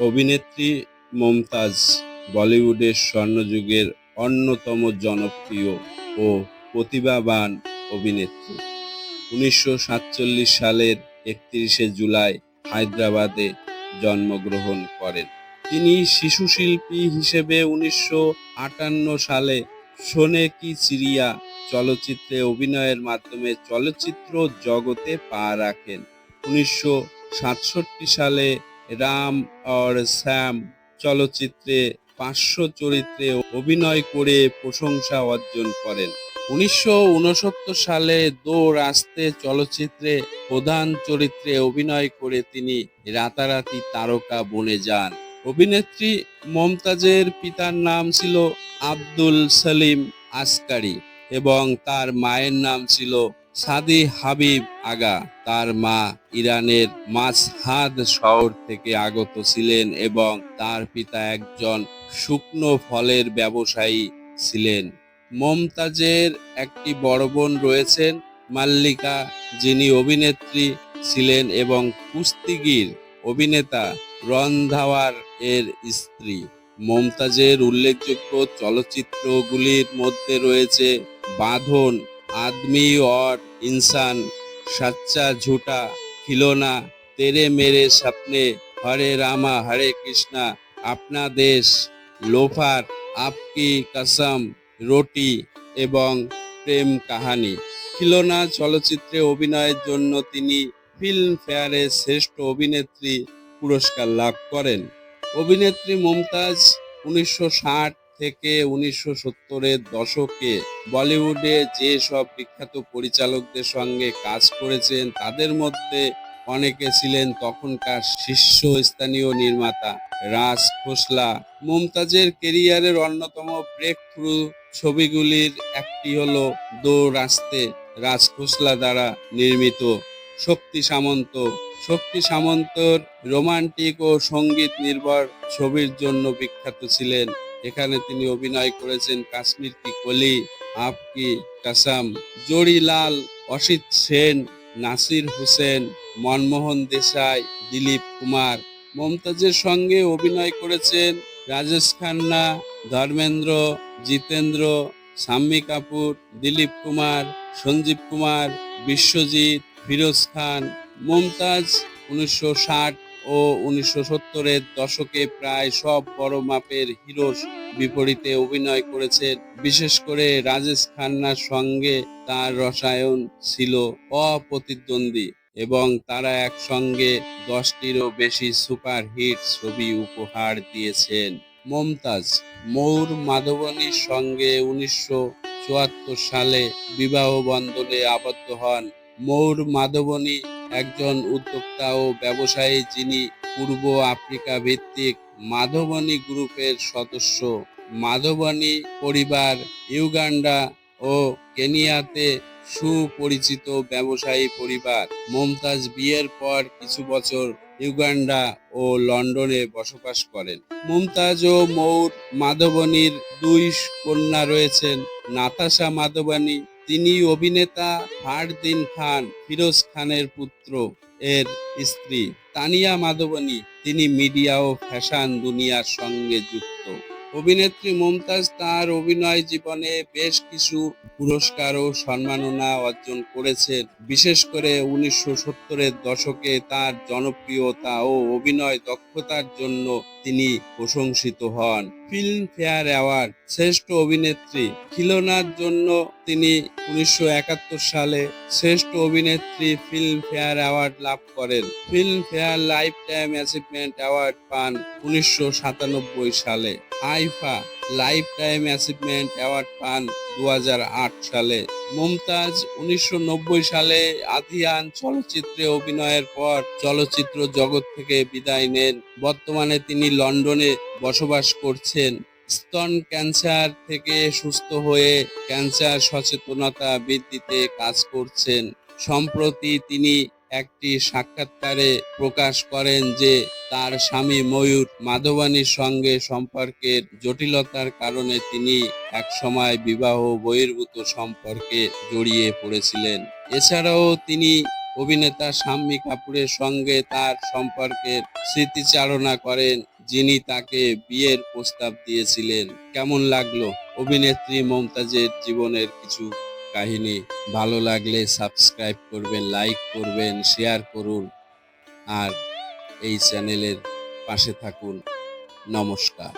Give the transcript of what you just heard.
অভিনেত্রী মমতাজ বলিউডের স্বর্ণযুগের অন্যতম জনপ্রিয় ও প্রতিভাবান অভিনেত্রী। উনিশশো সাতচল্লিশ সালের একত্রিশে জুলাই হায়দ্রাবাদে জন্মগ্রহণ করেন। তিনি শিশু শিল্পী হিসেবে উনিশশো আটান্ন সালে শোনে কি চিড়িয়া চলচ্চিত্রে অভিনয়ের মাধ্যমে চলচ্চিত্র জগতে পা রাখেন। উনিশশো সাতষট্টি সালে রাম और শ্যাম চলচ্চিত্রে পার্শ্ব চরিত্রে অভিনয় করে প্রশংসা অর্জন করেন। উনিশশো উনসত্তর সালে দো রাস্তে চলচ্চিত্রে প্রধান চরিত্রে অভিনয় করে তিনি রাতারাতি তারকা বনে যান। অভিনেত্রী মমতাজের পিতার নাম ছিল আব্দুল সলিম আসকারি এবং তার মায়ের নাম ছিল সাদি হাবিব আগা, তার মা ইরানের মাসহাদ শহর থেকে আগত ছিলেন এবং তার পিতা একজন শুকনো ফলের ব্যবসায়ী ছিলেন। মমতাজের একটি বড় বোন রয়েছেন, মাল্লিকা, যিনি অভিনেত্রী ছিলেন এবং কুস্তিগির অভিনেতা রন্ধাওয়ার এর স্ত্রী। মমতাজের উল্লেখযোগ্য চলচ্চিত্রগুলির মধ্যে রয়েছে বাঁধন আদমি और ইনসান, সাচ্চা ঝুটা খিলোনা তেরে মেরে স্বপ্নে, হরে রামা, হরে কৃষ্ণা, আপনা দেশ, লোফার, আপকি কসম, রোটি এবং প্রেম কাহানি। খিলোনা চলচ্চিত্রে অভিনয়ের জন্য তিনি ফিল্মফেয়ারে শ্রেষ্ঠ অভিনেত্রী পুরস্কার লাভ করেন। অভিনেত্রী মুমতাজ উনিশশো ষাট থেকে উনিশশো সত্তরের দশকে বলিউডে যে সব বিখ্যাত পরিচালকদের সঙ্গে কাজ করেছেন, তাদের মধ্যে অনেকে ছিলেন তখনকার শীর্ষস্থানীয় নির্মাতা রাজ খোসলা। মুমতাজের কেরিয়ারের অন্যতম ব্রেক থ্রু ছবিগুলির একটি হলো দো রাস্তে রাজ খোসলা দ্বারা নির্মিত শক্তি সামন্ত। শক্তি সামন্তর রোমান্টিক ও সংগীত নির্ভর ছবির জন্য বিখ্যাত ছিলেন এখানে তিনি অভিনয় করেছেন কাশ্মীর কি কলি আপকি কাসাম, জড়িলাল, অসিত সেন, নাসির হোসেন, মনমোহন দেশাই, দিলীপ কুমার। মমতাজের সঙ্গে অভিনয় করেছেন রাজেশ খান্না, ধর্মেন্দ্র, জিতেন্দ্র শাম্মী কাপুর, দিলীপ কুমার, সঞ্জীব কুমার, বিশ্বজিৎ, ফিরোজ খান। মমতাজ উনিশশো ষাট ও উনিশশো সত্তরের দশকে প্রায় সব বড় মাপের হিরোর বিপরীতে অভিনয় করেছেন। বিশেষ করে রাজেশ খান্নার সঙ্গে তার রসায়ন ছিল অপ্রতিদ্বন্দ্বী এবং তারা একসঙ্গে দশটিরও বেশি সুপারহিট ছবি উপহার দিয়েছেন। মমতাজ মৌর মাধবনীর সঙ্গে উনিশশো চুয়াত্তর সালে বিবাহ বন্ধনে আবদ্ধ হন। মৌর মাধবনী একজন উদ্যোক্তা ও ব্যবসায়ী যিনি পূর্ব আফ্রিকা ভিত্তিক মাধবনী গ্রুপের সদস্য। মাধবনী পরিবার ইউগান্ডা ও কেনিয়াতে সুপরিচিত ব্যবসায়ী পরিবার। মমতাজ বিয়ের পর কিছু বছর ইউগান্ডা ও লন্ডনে বসবাস করেন। মুমতাজ ও মৌর মাধবনীর দুই কন্যা রয়েছেন। নাতাশা মাধবনী তিনি অভিনেতা ফারদিন খান, ফিরোজ খানের পুত্র, এর স্ত্রী। তানিয়া মাধবনী, তিনি মিডিয়া ও ফ্যাশন দুনিয়ার সঙ্গে যুক্ত। অভিনেত্রী মুমতাজ তার অভিনয় জীবনে বেশ কিছু পুরস্কার ও সম্মাননা অর্জন করেছেন। বিশেষ করে উনিশশো সত্তরের দশকে তার জনপ্রিয়তা ও অভিনয় দক্ষতার জন্য তিনি প্রশংসিত হন। ফিল্ম ফেয়ার অ্যাওয়ার্ড, শ্রেষ্ঠ অভিনেত্রী খিলোনার জন্য তিনি উনিশশো একাত্তর সালে শ্রেষ্ঠ অভিনেত্রী ফিল্ম ফেয়ার অ্যাওয়ার্ড লাভ করেন। Filmfare lifetime achievement award পান উনিশশো সাতানব্বই সালে। IIFA lifetime achievement award পান দু সালে। মুমতাজ উনিশশো সালে আধিয়ান চলচ্চিত্রে অভিনয়ের পর চলচ্চিত্র জগৎ থেকে বিদায় নেন। বর্তমানে তিনি লন্ডনে বসবাস করছেন। স্তন ক্যান্সার থেকে সুস্থ হয়ে ক্যান্সার সচেতনতা বৃদ্ধিতে কাজ করছেন। সম্প্রতি তিনি একটি সাক্ষাৎকারে প্রকাশ করেন যে তার স্বামী ময়ূর মাধবানীর সঙ্গে সম্পর্কের জটিলতার কারণে তিনি একসময় বিবাহ বহির্ভূত সম্পর্কে জড়িয়ে পড়েছিলেন। এছাড়াও তিনি অভিনেতা শাম্মী কাপুরের সঙ্গে তার সম্পর্কের স্মৃতিচারণা করেন, যিনি তাকে বিয়ের প্রস্তাব দিয়েছিলেন। কেমন লাগল অভিনেত্রী মমতাজের জীবনের কিছু কাহিনী ভালো লাগলে সাবস্ক্রাইব করবেন লাইক করবেন শেয়ার করুন আর এই চ্যানেলের পাশে থাকুন। নমস্কার।